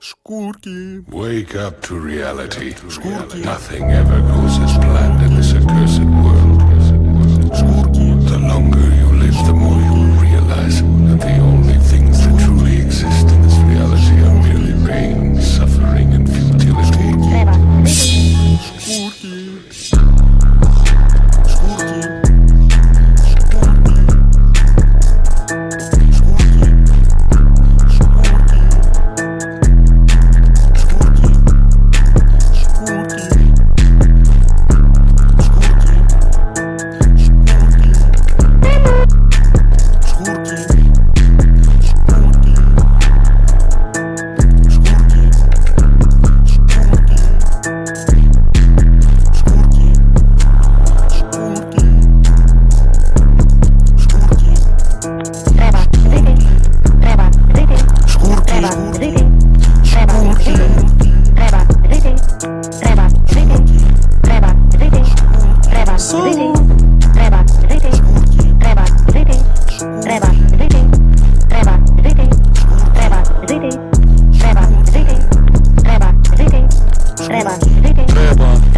Skúrki. Wake up to reality. Skúrki. Nothing ever goes as planned in this accursed world. Skúrki. The longer you live, the more you will realize that the only things that truly exist in this reality are merely pain, suffering, and futility. Skúrki. Треба жити, треба жити, треба жити, треба жити, треба жити, треба жити, треба жити, треба жити, треба жити, треба жити, треба жити, треба жити, треба жити, треба жити, Треба жити.